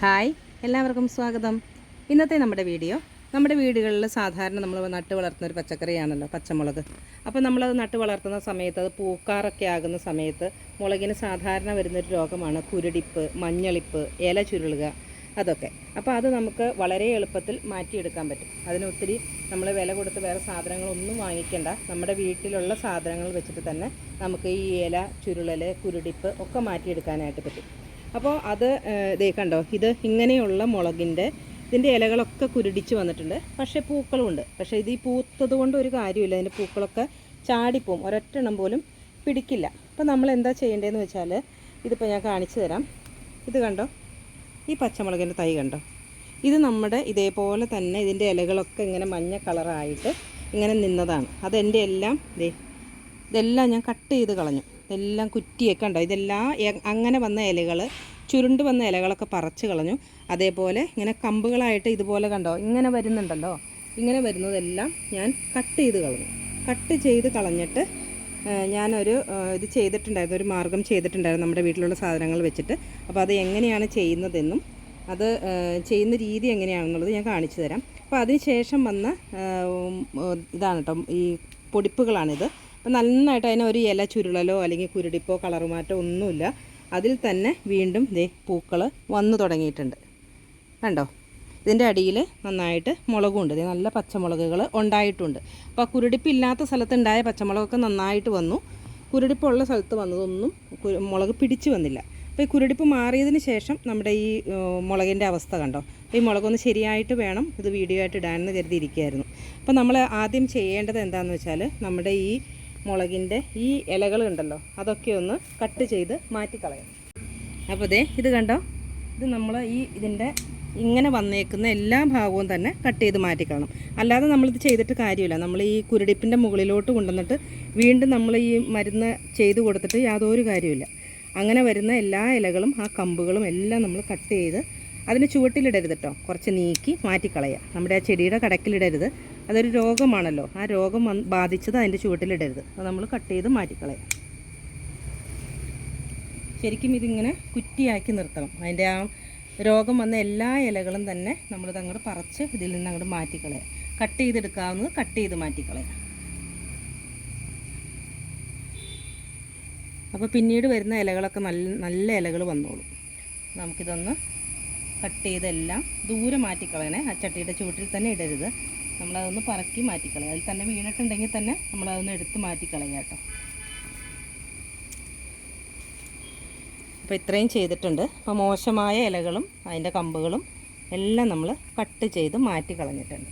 Hi എല്ലാവർക്കും സ്വാഗതം. ഇന്നത്തെ നമ്മുടെ വീഡിയോ നമ്മുടെ വീടുകളിൽ സാധാരണ നമ്മൾ നട്ട് വളർത്തുന്ന ഒരു പച്ചക്കറിയാണല്ലോ പച്ചമുളക്. അപ്പോൾ നമ്മളത് നട്ട് വളർത്തുന്ന സമയത്ത് അത് പൂക്കാറൊക്കെ ആകുന്ന സമയത്ത് മുളകിന് സാധാരണ വരുന്നൊരു രോഗമാണ് കുരുടിപ്പ് മഞ്ഞളിപ്പ് ഇല ചുരുളുക അതൊക്കെ. അപ്പോൾ അത് നമുക്ക് വളരെ എളുപ്പത്തിൽ മാറ്റിയെടുക്കാൻ പറ്റും. അതിന് ഒത്തിരി നമ്മൾ വില കൊടുത്ത് വേറെ സാധനങ്ങളൊന്നും വാങ്ങിക്കേണ്ട. നമ്മുടെ വീട്ടിലുള്ള സാധനങ്ങൾ വെച്ചിട്ട് തന്നെ നമുക്ക് ഈ ഇല ചുരുളൽ കുരുടിപ്പ് ഒക്കെ മാറ്റിയെടുക്കാനായിട്ട് പറ്റും. അപ്പോൾ അത് ഇതേ കണ്ടോ ഇത് ഇങ്ങനെയുള്ള മുളകിന്റെ ഇതിന്റെ ഇലകളൊക്കെ കുരുടിച്ച് വന്നിട്ടുണ്ട്. പക്ഷേ പൂക്കളുമുണ്ട് പക്ഷേ ഇത് ഈ പൂത്തത് കൊണ്ട് ഒരു കാര്യമില്ല. അതിന്റെ പൂക്കളൊക്കെ ചാടിപ്പോവും. ഒരൊറ്റെണ്ണം പോലും പിടിക്കില്ല. അപ്പോൾ നമ്മൾ എന്താ ചെയ്യേണ്ടതെന്ന് വെച്ചാൽ ഇതിപ്പോൾ ഞാൻ കാണിച്ചു തരാം. ഇത് കണ്ടോ? ഈ പച്ചമുളകിന്റെ തൈ കണ്ടോ? ഇത് നമ്മുടെ ഇതേപോലെ തന്നെ ഇതിന്റെ ഇലകളൊക്കെ ഇങ്ങനെ മഞ്ഞ കളറായിട്ട് ഇങ്ങനെ നിന്നതാണ്. അതെന്റെ എല്ലാം ദേ ഇതെല്ലാം ഞാൻ കട്ട് ചെയ്ത് കളഞ്ഞു. ഇതെല്ലാം കുറ്റിയൊക്കെ ഉണ്ടോ? ഇതെല്ലാം അങ്ങനെ വന്ന ഇലകൾ ചുരുണ്ട് വന്ന ഇലകളൊക്കെ പറിച്ച് കളഞ്ഞു. അതേപോലെ ഇങ്ങനെ കമ്പുകളായിട്ട് ഇതുപോലെ കണ്ടോ? ഇങ്ങനെ വരുന്നുണ്ടല്ലോ? ഇങ്ങനെ വരുന്നതെല്ലാം ഞാൻ കട്ട് ചെയ്ത് കളഞ്ഞു. കട്ട് ചെയ്ത് കളഞ്ഞിട്ട് ഞാനൊരു ഇത് ചെയ്തിട്ടുണ്ടായിരുന്നു. ഒരു മാർഗം ചെയ്തിട്ടുണ്ടായിരുന്നു നമ്മുടെ വീട്ടിലുള്ള സാധനങ്ങൾ വെച്ചിട്ട്. അപ്പോൾ അത് എങ്ങനെയാണ് ചെയ്യുന്നതെന്നും അത് ചെയ്യുന്ന രീതി എങ്ങനെയാണെന്നുള്ളത് ഞാൻ കാണിച്ചു തരാം. അപ്പോൾ അതിന് ശേഷം വന്ന ഇതാണ് കേട്ടോ ഈ പൊടിപ്പുകളാണിത്. അപ്പോൾ നന്നായിട്ട് അതിനൊരു ഒരു ഇല ചുരുളലോ അല്ലെങ്കിൽ കുരുടിപ്പോ കളർ മാറ്റോ ഒന്നുമില്ല. അതിൽ തന്നെ വീണ്ടും ദേ പൂക്കൾ വന്നു തുടങ്ങിയിട്ടുണ്ട്. കണ്ടോ? ഇതിന്റെ അടിയിൽ നന്നായിട്ട് മുളകുണ്ട്. ദേ നല്ല പച്ചമുളകുകൾ ഉണ്ടായിട്ടുണ്ട്. അപ്പോൾ ആ കുരുടിപ്പില്ലാത്ത സ്ഥലത്തുണ്ടായ പച്ചമുളകൊക്കെ നന്നായിട്ട് വന്നു. കുരുടിപ്പുള്ള സ്ഥലത്ത് വന്നതൊന്നും മുളക് പിടിച്ചു വന്നില്ല. അപ്പോൾ ഈ കുരുടിപ്പ് മാറിയതിന് ശേഷം നമ്മുടെ ഈ മുളകിന്റെ അവസ്ഥ കണ്ടോ? ഈ മുളകൊന്ന് ശരിയായിട്ട് വേണം ഇത് വീഡിയോ ആയിട്ട് ഇടാനെന്ന് കരുതിയിരിക്കുകയായിരുന്നു. അപ്പോൾ നമ്മൾ ആദ്യം ചെയ്യേണ്ടത് എന്താണെന്ന് വെച്ചാൽ നമ്മുടെ ഈ മുളകിന്റെ ഈ ഇലകൾ ഉണ്ടല്ലോ അതൊക്കെ ഒന്ന് കട്ട് ചെയ്ത് മാറ്റിക്കളയണം. അപ്പോൾ ദേ ഇത് കണ്ടോ? ഇത് നമ്മൾ ഈ ഇതിന്റെ ഇങ്ങനെ വന്നേക്കുന്ന എല്ലാ ഭാഗവും തന്നെ കട്ട് ചെയ്ത് മാറ്റിക്കളണം അല്ലാതെ നമ്മളിത് ചെയ്തിട്ട് കാര്യമില്ല. നമ്മൾ ഈ കുരുടിപ്പിന്റെ മുകളിലോട്ട് കൊണ്ടുവന്നിട്ട് വീണ്ടും നമ്മൾ ഈ മരുന്ന് ചെയ്ത് കൊടുത്തിട്ട് യാതൊരു കാര്യമില്ല അങ്ങനെ വരുന്ന എല്ലാ ഇലകളും ആ കമ്പുകളും എല്ലാം നമ്മൾ കട്ട് ചെയ്ത് അതിന് ചുവട്ടിലിടരുത് കേട്ടോ കുറച്ച് നീക്കി മാറ്റിക്കളയുക. നമ്മുടെ ആ ചെടിയുടെ കടക്കിലിടരുത്. അതൊരു രോഗമാണല്ലോ. ആ രോഗം വന്ന് ബാധിച്ചത് അതിന്റെ ചുവട്ടിലിടരുത്. അത് നമ്മൾ കട്ട് ചെയ്ത് മാറ്റിക്കളയാം. ശരിക്കും ഇതിങ്ങനെ കുറ്റിയാക്കി നിർത്തണം. അതിന്റെ ആ രോഗം വന്ന എല്ലാ ഇലകളും തന്നെ നമ്മളിത് അങ്ങോട്ട് പറിച്ച് ഇതിൽ നിന്ന് അങ്ങോട്ട് മാറ്റിക്കളയാം. കട്ട് ചെയ്തെടുക്കാവുന്നത് കട്ട് ചെയ്ത് മാറ്റിക്കളയാം. അപ്പോൾ പിന്നീട് വരുന്ന ഇലകളൊക്കെ നല്ല നല്ല ഇലകൾ വന്നോളും. നമുക്കിതൊന്ന് കട്ട് ചെയ്തെല്ലാം ദൂരെ മാറ്റിക്കളയണേ. ആ ചട്ടിയുടെ ചുവട്ടിൽ തന്നെ ഇടരുത്. നമ്മളതൊന്ന് പറക്കി മാറ്റിക്കളയാം. അതിൽ തന്നെ വീണിട്ടുണ്ടെങ്കിൽ തന്നെ നമ്മളതൊന്ന് എടുത്ത് മാറ്റിക്കളയാം കേട്ടോ. അപ്പോൾ ഇത്രയും ചെയ്തിട്ടുണ്ട്. അപ്പോൾ മോശമായ ഇലകളും അതിന്റെ കമ്പുകളും എല്ലാം നമ്മൾ കട്ട് ചെയ്ത് മാറ്റി കളഞ്ഞിട്ടുണ്ട്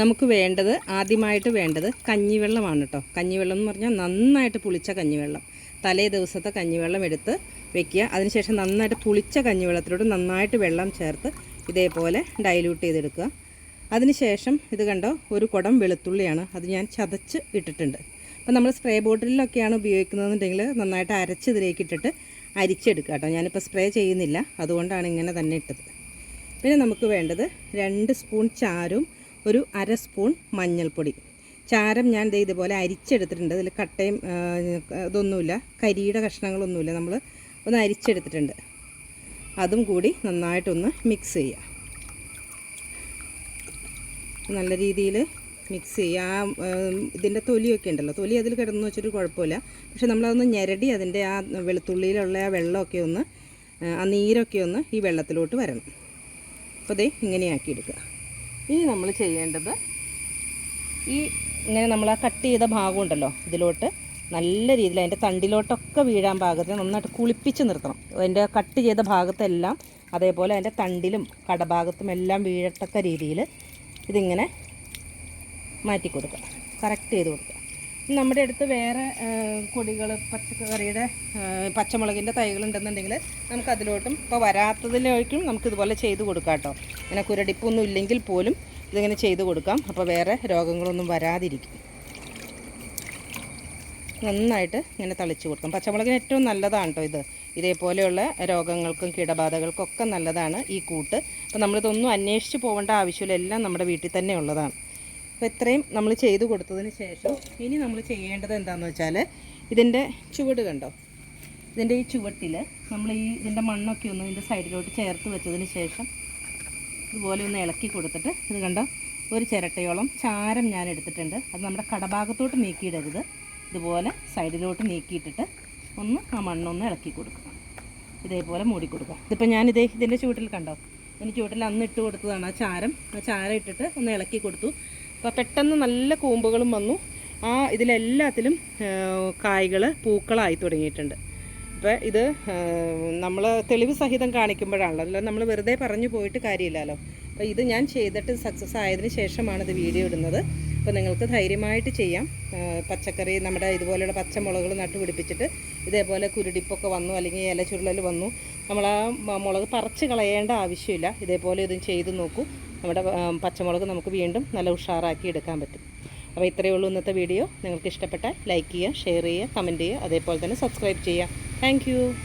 നമുക്ക് വേണ്ടത് ആദ്യമായിട്ട് വേണ്ടത് കഞ്ഞിവെള്ളമാണ് കേട്ടോ. കഞ്ഞിവെള്ളം എന്ന് പറഞ്ഞാൽ നന്നായിട്ട് പുളിച്ച കഞ്ഞിവെള്ളം. തലേ ദിവസത്തെ കഞ്ഞിവെള്ളം എടുത്ത് വെക്കുക. അതിനുശേഷം നന്നായിട്ട് പുളിച്ച കഞ്ഞിവെള്ളത്തിലോട്ട് നന്നായിട്ട് വെള്ളം ചേർത്ത് ഇതേപോലെ ഡൈല്യൂട്ട് ചെയ്തെടുക്കുക. അതിനുശേഷം ഇത് കണ്ടോ ഒരു കുടം വെളുത്തുള്ളിയാണ്. അത് ഞാൻ ചതച്ച് ഇട്ടിട്ടുണ്ട്. അപ്പോൾ നമ്മൾ സ്പ്രേ ബോട്ടിലൊക്കെയാണ് ഉപയോഗിക്കുന്നതെന്നുണ്ടെങ്കിൽ നന്നായിട്ട് അരച്ച് ഇതിലേക്ക് ഇട്ടിട്ട് അരിച്ചെടുക്കുക കേട്ടോ. ഞാനിപ്പോൾ സ്പ്രേ ചെയ്യുന്നില്ല. അതുകൊണ്ടാണ് ഇങ്ങനെ തന്നെ ഇട്ടത്. പിന്നെ നമുക്ക് വേണ്ടത് രണ്ട് സ്പൂൺ ചാരും ഒരു അര സ്പൂൺ മഞ്ഞൾപ്പൊടി. ചാരം ഞാൻ ദേ ഇതുപോലെ അരിച്ചെടുത്തിട്ടുണ്ട്. അതിൽ കട്ടയും ഇതൊന്നുമില്ല. കരിയുടെ കഷ്ണങ്ങളൊന്നുമില്ല. നമ്മൾ ഒന്ന് അരിച്ചെടുത്തിട്ടുണ്ട്. അതും കൂടി നന്നായിട്ടൊന്ന് മിക്സ് ചെയ്യുക നല്ല രീതിയിൽ മിക്സ് ചെയ്യുക ആ ഇതിന്റെ തൊലിയൊക്കെ ഉണ്ടല്ലോ. തൊലി അതിൽ കിടന്നു വെച്ചിട്ട് കുഴപ്പമില്ല. പക്ഷെ നമ്മളതൊന്ന് ഞെരടി അതിന്റെ ആ വെളുത്തുള്ളിയിലുള്ള ആ വെള്ളമൊക്കെ ഒന്ന് ആ, നീരൊക്കെ ഒന്ന് ഈ വെള്ളത്തിലോട്ട് വരണം. അപ്പോൾ ദേ ഇങ്ങനെയാക്കി എടുക്കുക. ഇനി നമ്മൾ ചെയ്യേണ്ടത് ഈ ഇങ്ങനെ നമ്മൾ ആ കട്ട് ചെയ്ത ഭാഗം ഉണ്ടല്ലോ ഇതിലോട്ട് നല്ല രീതിയിൽ അതിന്റെ തണ്ടിലോട്ടൊക്കെ വീഴാൻ പാകത്തിന് നന്നായിട്ട് കുളിപ്പിച്ച് നിർത്തണം. അതിന്റെ കട്ട് ചെയ്ത ഭാഗത്തെല്ലാം അതേപോലെ അതിന്റെ തണ്ടിലും കടഭാഗത്തും എല്ലാം വീഴത്തക്ക രീതിയിൽ ഇതിങ്ങനെ മാറ്റി കൊടുക്കുക. കറക്റ്റ് ചെയ്ത് കൊടുക്കുക. നമ്മുടെ അടുത്ത് വേറെ കൊടികൾ പച്ചക്കറിയുടെ പച്ചമുളകിന്റെ തൈകളുണ്ടെന്നുണ്ടെങ്കിൽ നമുക്ക് അതിലോട്ടും ഇപ്പോൾ വരാത്തതിലേക്കും നമുക്കിതുപോലെ ചെയ്ത് കൊടുക്കാം കേട്ടോ ഇങ്ങനെ കുരടിപ്പൊന്നും ഇല്ലെങ്കിൽ പോലും ഇതിങ്ങനെ ചെയ്ത് കൊടുക്കാം. അപ്പോൾ വേറെ രോഗങ്ങളൊന്നും വരാതിരിക്കും. നന്നായിട്ട് ഇങ്ങനെ തളിച്ച് കൊടുക്കാം. പച്ചമുളകിന് ഏറ്റവും നല്ലതാണ് കേട്ടോ ഇത്. ഇതേപോലെയുള്ള രോഗങ്ങൾക്കും കീടബാധകൾക്കും ഒക്കെ നല്ലതാണ് ഈ കൂട്ട്. അപ്പോൾ നമ്മളിതൊന്നും അന്വേഷിച്ച് പോകേണ്ട ആവശ്യമില്ല. എല്ലാം നമ്മുടെ വീട്ടിൽ തന്നെ ഉള്ളതാണ്. അപ്പോൾ ഇത്രയും നമ്മൾ ചെയ്ത് കൊടുത്തതിന് ശേഷം ഇനി നമ്മൾ ചെയ്യേണ്ടത് എന്താണെന്ന് വെച്ചാൽ ഇതിന്റെ ചുവട് കണ്ടോ? ഇതിന്റെ ഈ ചുവട്ടിൽ നമ്മൾ ഈ ഇതിന്റെ മണ്ണൊക്കെ ഒന്ന് ഇതിന്റെ സൈഡിലോട്ട് ചേർത്ത് വെച്ചതിന് ശേഷം ഇതുപോലെ ഒന്ന് ഇളക്കി കൊടുത്തിട്ട് ഇത് കണ്ടോ? ഒരു ചിരട്ടയോളം ചാരം ഞാൻ എടുത്തിട്ടുണ്ട്. അത് നമ്മുടെ കടഭാഗത്തോട്ട് നീക്കിയിടരുത്. ഇതുപോലെ സൈഡിലോട്ട് നീക്കിയിട്ടിട്ട് ഒന്ന് ആ മണ്ണൊന്ന് ഇളക്കി കൊടുക്കുക. ഇതേപോലെ മൂടി കൊടുക്കുക. ഇതിപ്പോൾ ഇതേ ഇതിന്റെ ചുവട്ടിൽ കണ്ടോ? ഇതിന്റെ ചുവട്ടിൽ അന്ന് ഇട്ട് കൊടുത്തതാണ് ആ ചാരം. ആ ചാരം ഇട്ടിട്ട് ഒന്ന് ഇളക്കി കൊടുത്തു. അപ്പോൾ പെട്ടെന്ന് നല്ല കൂമ്പുകളും വന്നു. ആ ഇതിലെല്ലാത്തിലും കായ്കൾ പൂക്കളായി തുടങ്ങിയിട്ടുണ്ട്. അപ്പോൾ ഇത് നമ്മൾ തെളിവ് സഹിതം കാണിക്കുമ്പോഴാണല്ലോ. അല്ല നമ്മൾ വെറുതെ പറഞ്ഞു പോയിട്ട് കാര്യമില്ലല്ലോ. അപ്പോൾ ഇത് ഞാൻ ചെയ്തിട്ട് സക്സസ് ആയതിന് ശേഷമാണ് ഇത് വീഡിയോ ഇടുന്നത്. അപ്പോൾ നിങ്ങൾക്ക് ധൈര്യമായിട്ട് ചെയ്യാം. പച്ചക്കറി നമ്മുടെ ഇതുപോലെയുള്ള പച്ചമുളകൾ നട്ടുപിടിപ്പിച്ചിട്ട് ഇതേപോലെ കുരുടിപ്പൊക്കെ വന്നു അല്ലെങ്കിൽ ഇല ചുരുളൽ വന്നു. നമ്മൾ ആ മുളക് പറിച്ച് കളയേണ്ട ആവശ്യമില്ല. ഇതേപോലെ ഇതും ചെയ്ത് നോക്കൂ. നമ്മുടെ പച്ചമുളക് നമുക്ക് വീണ്ടും നല്ല ഉഷാറാക്കി എടുക്കാൻ പറ്റും. അപ്പോൾ ഇത്രയേ ഉള്ളൂ ഇന്നത്തെ വീഡിയോ നിങ്ങൾക്ക് ഇഷ്ടപ്പെട്ടാൽ ലൈക്ക് ചെയ്യുക ഷെയർ ചെയ്യുക കമന്റ് ചെയ്യുക. അതേപോലെ തന്നെ സബ്സ്ക്രൈബ് ചെയ്യുക. Thank you.